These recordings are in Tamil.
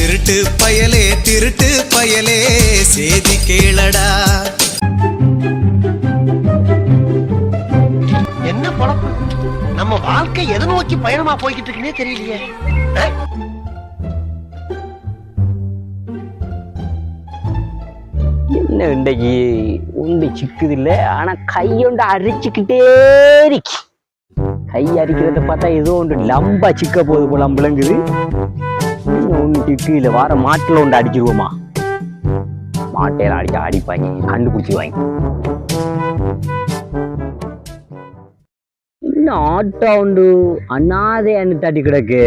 திருட்டு பயலே திருட்டு பயலே. சேதி கேளடா. என்ன பொழப்பு நம்ம வாழ்க்கை எதை நோக்கி பயணமா போய்கிட்டு இருக்குன்னே தெரியலையே? என்ன இன்றைக்கு உண்டு சிக்குது இல்ல ஆனா கையொண்டு அரிச்சுக்கிட்டே இருக்கு. கை அரிக்கிறத பார்த்தா ஏதோ ஒன்று லம்பா சிக்க போகுது போல விளங்குது ஒன்று கீழே வார மாட்டில் ஒன்று அடிச்சிருவோமா? மாட்டையெல்லாம் அடிச்சு அடிப்பாங்க கண்டுபிடிச்சி வாங்கி. இன்னும் ஆட்டோ உண்டு? அண்ணாதே அண்ணு தட்டி கிடக்கு?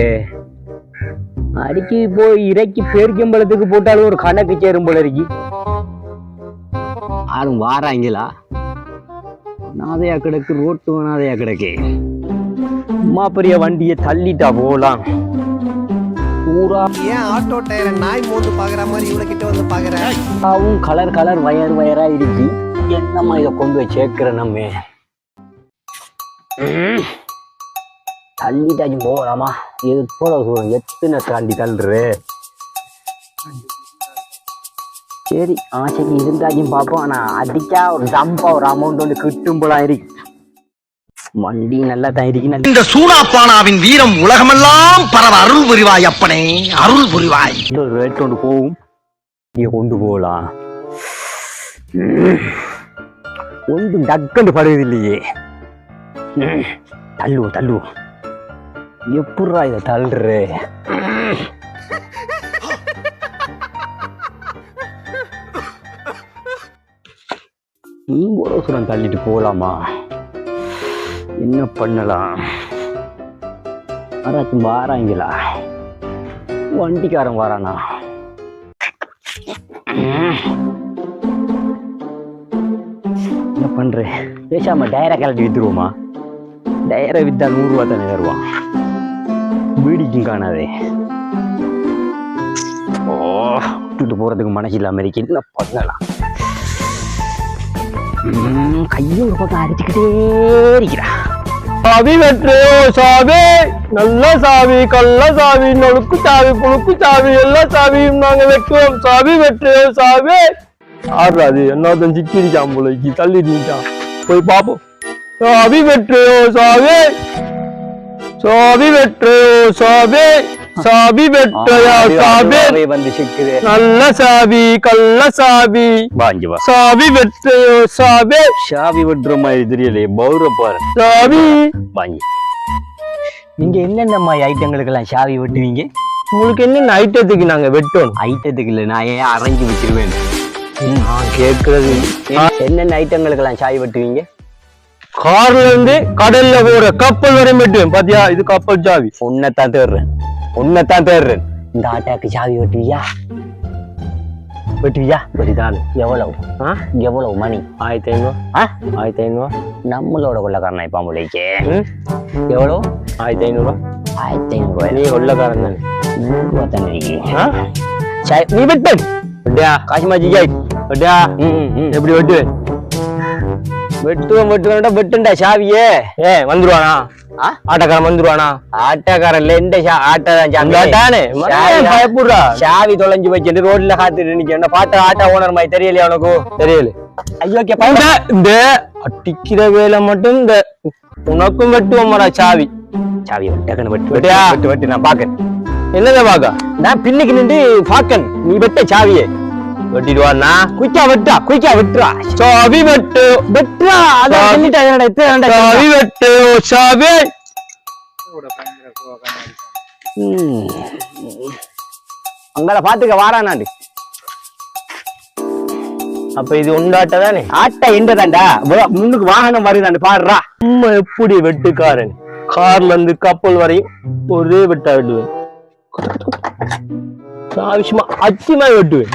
அடிக்கி போய் இறக்கி பேரிக்கம்பளத்துக்கு போட்டாலும் ஒரு கணக்கு சேரும் போல இருக்கு. யாரும் வாராங்களா? நாதையா கிடக்கு ரோட்டு நாதையா கிடக்கு. அம்மா பெரிய வண்டியை தள்ளிட்டா போலாம். பூரா ஏன் ஆட்டோ டயரை நாய் மோந்து பாக்குற மாதிரி இவ்வளவு கிட்ட வந்து பாக்குற? பூராவும் கலர் கலர் வயர் வயரா இருக்கு. என்னம்மா இதை கொண்டு போய் சேர்க்கிற நம்ம. தள்ளிட்டாச்சு போகலாமா? இது போல எத்தனை தாண்டி தள்ளுற? சரி ஆசைக்கு இருந்தாச்சும் பார்ப்போம். ஆனா அடிச்சா ஒரு டம்பா ஒரு அமௌண்ட் ஒன்று கிட்டும் போல இருக்கு. வண்டி நல்லா தான் இருக்கு இந்த சூனாப்பானாவின் வீரம் உலகமெல்லாம் பரவ அருள் புரிவாய் அப்பனே அருள் புரிவாய் ஒரு ரேட் கொண்டு போகும் இங்கே கொண்டு போகலாம். ஒன்றும் டக்குன்னு படுவது இல்லையே ம். தள்ளுவோம் தள்ளுவோம் எப்பட்றா இதை தள்ளுற. நீ ஒரு சுரம் தள்ளிட்டு போகலாமா என்ன பண்ணலாம்? யாராச்சும் வாராங்களா? வண்டிக்காரன் வரானா? என்ன பண்றேன் பேசாம டயரை கலட்டி வித்துருவோமா? டயரை வித்தா நூறு ரூபா தானே தருவான். வீடிக்கும் காணாதே. ஓ விட்டுட்டு போறதுக்கு மனசு இல்லாம இருக்கு. என்ன பண்ணலாம்? கையை ஒரு பக்கம் அடிச்சுக்கிட்டே இருக்கிறா சாவி வெற்று சாவி. நல்ல சாவி கள்ள சாவி நொழுக்கு சாவி புழுக்கு சாவி எல்லா சாவியும் நாங்க வெட்டுவோம். சாவி வெற்று சாவி. ஆடுறாது என்னதான் சிக்கிரிக்கான் போலைக்கு தள்ளி நீட்டான் போய் பாப்போம். சாவி வெற்று சாவி. சாவி வெற்று சாவி. சாவி வெற்றையா சாவி அவை வந்து நல்ல சாவி கள்ள சாவி. வாங்கி வா. சாவி வெற்று சாவி. ஷாவி விடுற மாதிரி தெரியலையே பௌர பாரு. சாவி. வாங்கி நீங்க என்னென்ன மாதிரி ஐட்டங்களுக்கெல்லாம் ஷாவி வெட்டுவீங்க? உங்களுக்கு என்ன ஐட்டத்துக்கு நாங்க வெட்டோம் ஐட்டத்துக்கு இல்லை நான் ஏன் அரைஞ்சு வச்சிருவேன்? நான் கேக்குறது என்னென்ன ஐட்டங்களுக்கெல்லாம் ஷாவி வெட்டுவீங்க? கார்ல இருந்து கடல்ல போற கப்பல் வரையும் வெட்டுவேன். பாத்தியா? இது கப்பல் சாவி. உன்னைத்தான் தேடுறேன். உன்னைத்தான் தேடுறேன். இந்த ஆட்டாக்கு சாவி வெட்டுவியா? வெட்டுவியா? வெட்டிதான் எவ்வளவு? ஆ? எவ்வளவு மணி? ஆயிரத்தி ஐநூறு. ஆ? ஆயிரத்தி ஐநூறு. நம்மளோட கொள்ளக்காரனா இப்ப முளைக்கே ம்? எவ்வளவு? ஆயிரத்தி ஐநூறு. ஆயிரத்தி ஐநூறு ரூபாய்? நீ கொள்ளக்காரன் தானே. நூறு ரூபா தானே இருக்கு. ஆ? சரி, நீ வெட்டு வெட்டியா காசிமாஜி ஜாய் வெட்டியா. எப்படி வெட்டுவேன்? வெட்டுவேன் வெட்டுவேன்டா வெட்டுண்டா சாவியே ஏ வந்துருவானா? ஆட்டக்காரன் வந்துருவானா? ஆட்டக்காரன்ல எந்த ஷா ஆட்டோ தான் அந்த சாமி ஆட்டானே சாவி தான். பயப்படுறா. சாவி தொலைஞ்சு வச்சுட்டு ரோட்ல காத்துட்டு நிக்க பாத்த ஆட்டோ ஓனர் மாதிரி தெரியலையா உனக்கு? தெரியல. ஐயோ இந்த இந்த அட்டிக்கிற வேலை மட்டும் இந்த உனக்கும் வெட்டுவோம்டா சாவி சாவி டக்குன்னு வெட்டு? வெட்டு வெட்டு நான் பாக்கேன் என்னத பாக்கா நான் பின்னுக்கு நின்று பாக்கன் நீ வெட்ட சாவியே வெட்டிடுவானா குயிக்கா வெட்டா குயிக்கா வெட்டுறா சாவி வெட்டு வெட்டுறா அதான் சாவி. சொல்லிட்டா என்னடா இத்தனை வேண்டாம் சாவி வெட்டு சாவி ம். அங்கட பாத்துக்க வாரானாண்டு அப்ப இது உண்டாட்ட தானே ஆட்டா எண்டதாண்டா முன்னுக்கு வாகனம் வருதாண்டு பாடுறா நம்ம எப்படி வெட்டுக்காரன் கார்ல இருந்து கப்பல் வரையும் ஒரே வெட்டா வெட்டுவேன் ஆവശ്யமா அச்சிமா வெட்டுவேன்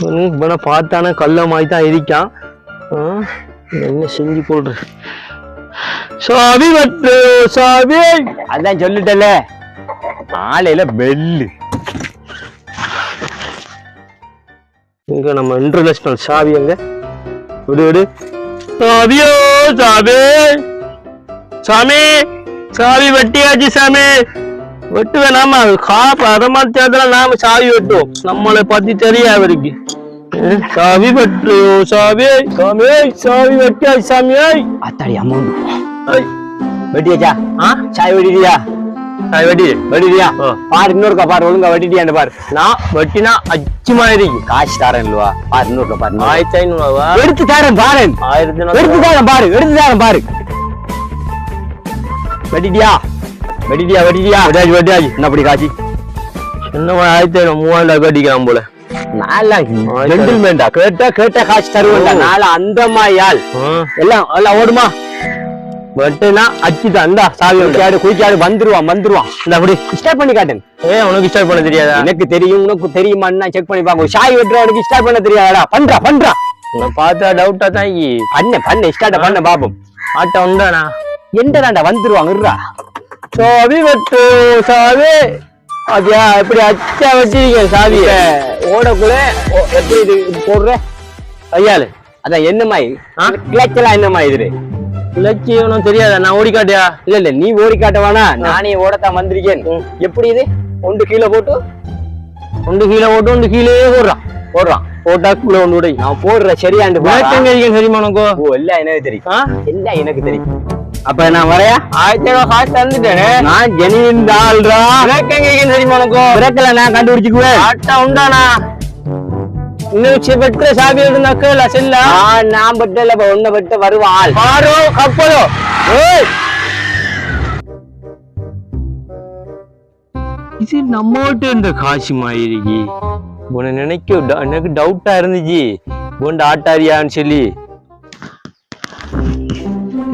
இவனை பார்த்தானே கள்ள மாதிரி தான் இருக்கான். என்ன செஞ்சு போடுற? சாவி வெட்டு சாவி. அதான் சொல்லிட்டல ஆலையில பெல்லு இங்க நம்ம இன்டர்நேஷனல் சாவி எங்க? விடு விடு. சாவியோ சாவி. சாமி சாவி வெட்டியாச்சு சாமி. வெட்டுவேன். நாம காப்பு அரமாத்தியத்துல நாம சாவி வெட்டுவோம். நம்மளை பத்தி தெரியும் அவருக்கு. சாவி வெட்டு சாவி. சாமி சாவி வெட்டியா சாமியை அத்தாடி அமௌண்ட். வெட்டியாச்சா? ஆ? சாய் வெட்டிட்டியா? சாவி வெட்டி. வெட்டிட்டியா? ஆ. பாரு இன்னொருக்கா பாரு ஒழுங்கா வெட்டிட்டியான்னு பாரு. நான் வெட்டினா அச்சு மாதிரி காசு தரேன் இல்லவா? பாரு இன்னொருக்கா பாரு ஆயிரத்தி ஐநூறு ரூபாவா எடுத்து தரேன் பாரு. ஆயிரத்தி எடுத்து தரேன் பாரு எடுத்து தரேன் பாரு. வெட்டிட்டியா? வெட்டிட்டியா வெட்டிட்டியா வெட்டியாச்சு வெட்டியாச்சு என்ன அப்படி காசி என்ன ஆயிரத்தி மூவாயிரம் ரூபாய் கட்டிக்கலாம் போல. ஜென்டில்மேன்டா கேட்டா கேட்ட காசு தருவேன்டா. நாளை அந்த மாயால் ஆஹ், எல்லாம் எல்லாம் ஓடுமா? வெட்டுனா அச்சு தான் இந்தா சாவி உண்டு. குயிக்காடு குயிக்காடு வந்துருவான் வந்துருவான். இந்த அப்படி ஸ்டார்ட் பண்ணி காட்டேன் ஏ உனக்கு ஸ்டார்ட் பண்ண தெரியாதா? எனக்கு தெரியும் உனக்கு தெரியுமான்னு செக் பண்ணி பார்க்க ஷாய் வெட்டுறவனுக்கு ஸ்டார்ட் பண்ண தெரியாதடா. பண்றா பண்றா. நான் பார்த்தா டவுட்டா தான் ஈ. பண்ண பண்ண ஸ்டார்ட் பண்ண பாப்போம் ஆட்டம் உண்டானா? எண்டடாண்டா வந்துருவாங்க இருடா சாவி வெட்டு சாவி. அப்படியா எப்படி அச்சா வச்சிருக்கேன் சாவிய? ஓடக்குள்ள எப்படி இது போடுற? ஐயாலு அதான் என்னமாய் ஆ? கிளச்சலாம் என்னமாய் இது? இலக்கியம் உனக்கு தெரியாதா? நான் ஓடி காட்டியா? இல்ல இல்ல நீ ஓடி காட்ட வேணா நானே ஓடத்தான் வந்திருக்கேன். எப்படி இது? ஒன்று கீழே போட்டு. ஒன்று கீழே போட்டு ஒன்று கீழே போடுறான். போடுறான். போட்டா கூட ஒன்று நான் போடுற சரியாண்டு தெரியுமா உனக்கு? ஓ எல்லாம் எனக்கு தெரியும். ஆ? எல்லாம் எனக்கு தெரியும். அப்ப நான் வரையா? ஆயிரத்தி ஐநூறு காசு தந்துட்டேனே. நான் ஜெனியின் விளக்கம் கிடைக்கும் தெரியுமா உனக்கு? பிறக்கல நான் கண்டுபிடிச்சுக்குவேன். ஆட்டம் உண்டானா? இன்னும் வெட்டுற சாவி இருந்தா கேள செல்ல. நான் பட்டல ஒன்ன பட்டு வருவாள். ஆரோ கப்பலோ. இது நம்மகிட்ட இந்த காசு மாதிரி உன நினைக்க எனக்கு டவுட்டா இருந்துச்சு. உண்ட ஆட்டாரியான்னு சொல்லி.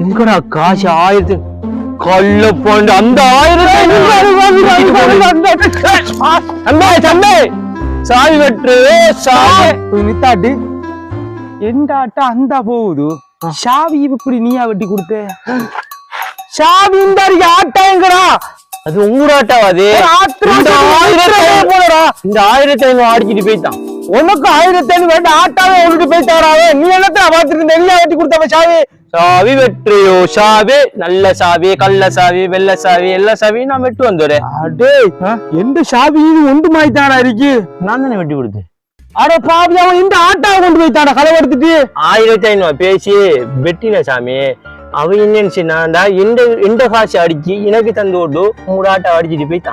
எங்கடா காசு ஆயிரத்து கள்ள போண்டு அந்த ஆயிரத்தி சாவி வெட்டு சாவி. நித்தாட்டு ஆட்ட அந்த போகுது. ஷாவி இப்படி நீயா வெட்டி கொடுத்த? ஷாவி இந்த ஆட்டாங்கடா அது ஊராட்டம் அது? இந்த ஆயிரத்தி ஐநூறு அடிச்சிட்டு போயிட்டான். உனக்கு ஆயிரத்தி ஐநூறு ஆட்டாவே உனக்கு போயிட்டாராவே நீ என்னத்த பாத்துட்டு எல்லாம் வெட்டி கொடுத்தவ ஷாவி சாவி வெற்றியோ சாவி நல்ல சாவி கள்ள சாவி வெள்ள சாவி எல்லா சாவியும் நான் வெட்டு வந்துடுறேன். அடே எந்த ஷாவி இது ஒன்று மாய்த்தானா இருக்கு? நான் தானே வெட்டி கொடுத்தேன். அட பாவி அவன் இந்த ஆட்டாவை கொண்டு போய்த்தானா களை எடுத்துட்டு? ஆயிரத்தி ஐநூறு பேசி வெட்டின சாமி அவ என்னன்னு சொன்னாண்டா எந்த எந்த காசு அடிச்சு எனக்கு தந்து விட்டு உங்களோட ஆட்டை அடிச்சிட்டு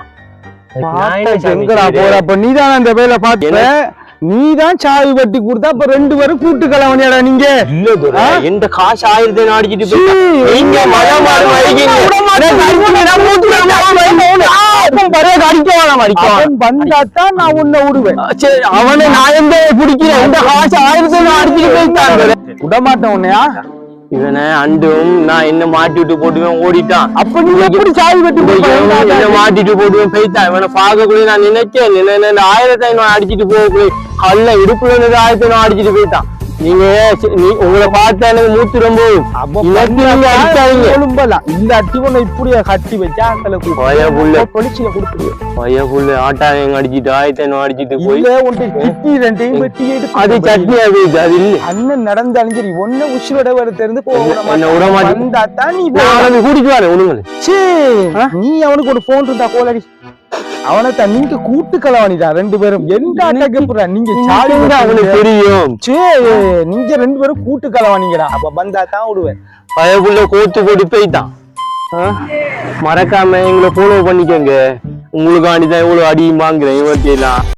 சாமி எங்கடா போற? அப்ப நீதான் அந்த வேலை பார்த்த? நீதான் சாவி வெட்டி கொடுத்தா அப்ப ரெண்டு பேரும் கூட்டு கலவனியாடா நீங்க? இல்ல? எந்த காசு ஆயிரத்தி அடிச்சிட்டு நீங்க வந்தாத்தான் நான் உன்னை விடுவேன். சரி அவனை நான் எந்த பிடிக்கிறேன்? இந்த காசு ஆயிரத்தி அடிச்சிட்டு போயிட்டான். விட மாட்டேன் உன்னையா? இவனை அண்டும் நான் என்ன மாட்டி விட்டு போட்டுவேன் ஓடிட்டான். அப்ப நீ எப்படி சாவி வெட்டி என்ன? மாட்டிட்டு போட்டுவேன் போயிட்டான். இவனை பார்க்கக்கூடிய நான் நினைச்சேன் நினை- நினை- ஆயிரத்தி ஐநூறு அடிச்சிட்டு போகக்கூடிய கல்ல இடுப்புல இருந்து ஆயிரத்தி ஐநூறு அடிச்சிட்டு போயிட்டான். நீங்க உங்களை பார்த்தா எனக்கு மூத்து ரொம்ப இந்த இப்படியே கட்டி வச்சா அங்கல பய புள்ள. பொலிச்சில கொடுத்துரு. பைய புள்ள. ஆட்டாங்க அடிச்சிட்டு ஆயிரத்தி ஐநூறு அடிச்சிட்டு போய். கிட்டி ரெண்டையும் வெட்டி எடுத்து அது சட்னி அது அது இல்ல. அண்ணன் நடந்தாலும் சரி ஒன்ன உச்சியோட வர தெரிந்து விட மாட்டேன். நீ கூட்டிட்டு வரேன் நீ அவனுக்கு ஒரு போன் இருந்தா கோலடி. அவனை தான் நீங்க கூட்டு கலவாணிடா ரெண்டு பேரும். எந்த அட்டாக்கு எப்படா நீங்க சாடி அவனுக்கு தெரியும். சே நீங்க ரெண்டு பேரும் கூட்டு கலவாணிங்கடா அப்ப வந்தா தான் விடுவேன். பய புள்ள கோத்து போட்டு போயிட்டான். ஆ? மறக்காம எங்களை ஃபாலோ பண்ணிக்கோங்க. உங்களுக்கு தான் இவ்வளவு அடியும் வாங்குறேன்